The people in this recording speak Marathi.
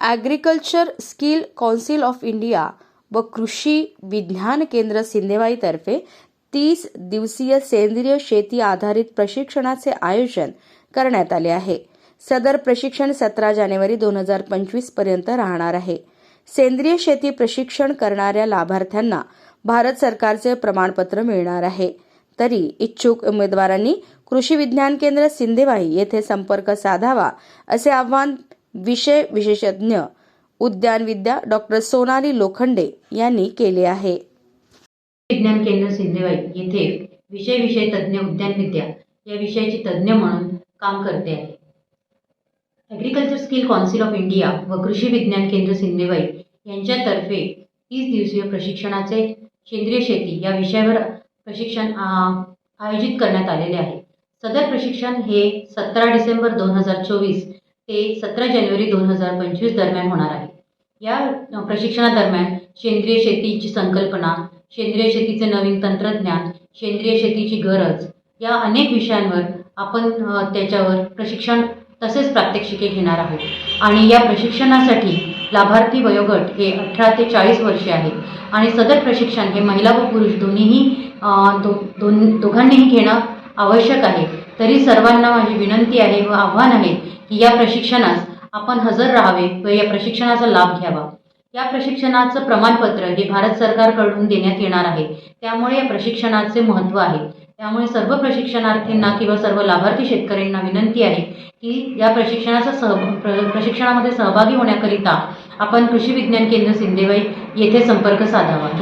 Agriculture skill council of India व कृषी विज्ञान केंद्र सिंधेवाईतर्फे तीस दिवसीय सेंद्रिय शेती आधारित प्रशिक्षणाचे आयोजन करण्यात आले आहे. सदर प्रशिक्षण सतरा जानेवारी दोन हजार पंचवीसपर्यंत राहणार आहे. सेंद्रिय शेती प्रशिक्षण करणाऱ्या लाभार्थ्यांना भारत सरकारचे प्रमाणपत्र मिळणार आहे. तरी इच्छुक उमेदवारांनी कृषी विज्ञान केंद्र सिंधेवाही येथे संपर्क साधावा असे आवाहन विषय विशेषज्ञ उद्यानविद्या डॉक्टर सोनाली लोखंडे यांनी केले आहे. विज्ञान केंद्र सिंधेवाई येथे विषय विषय तज्ज्ञ उद्यानविद्या या विषयाची तज्ज्ञ म्हणून काम करते आहे. Agriculture skill council of India व कृषी विज्ञान केंद्र सिंधेवाई यांच्यातर्फे तीस दिवसीय प्रशिक्षणाचे सेंद्रिय शेती या विषयावर प्रशिक्षण आयोजित करण्यात आलेले आहे. सदर प्रशिक्षण हे सतरा डिसेंबर दोन हजार चोवीस ते सतरा जानेवारी दोन हजार पंचवीस दरम्यान होणार आहे. या प्रशिक्षणादरम्यान सेंद्रिय शेतीची संकल्पना सेंद्रिय शेतीचे नवीन तंत्रज्ञान सेंद्रिय शेतीची गरज या अनेक विषयांवर आपण त्याच्यावर प्रशिक्षण तसेच प्रात्यक्षिके घेणार आहोत. आणि या प्रशिक्षणासाठी लाभार्थी वयोगट हे अठरा ते चाळीस वर्षे आहे आणि सदर प्रशिक्षण हे महिला व पुरुष दोन्हीही दो दोन दोघांनीही घेणं आवश्यक आहे. तरी सर्वांना माझी विनंती आहे व आव्हान आहे की या प्रशिक्षणास आपण हजर राहावे व या प्रशिक्षणाचा लाभ घ्यावा. या प्रशिक्षणाचं प्रमाणपत्र हे भारत सरकारकडून देण्यात येणार आहे. त्यामुळे या प्रशिक्षणाचे महत्त्व आहे. त्यामुळे सर्व प्रशिक्षणार्थींना किंवा सर्व लाभार्थी शेतकऱ्यांना विनंती आहे की या प्रशिक्षणाचा सह प्र प्रशिक्षणामध्ये सहभागी होण्याकरिता आपण कृषी विज्ञान केंद्र सिंदेवाई येथे संपर्क साधावा.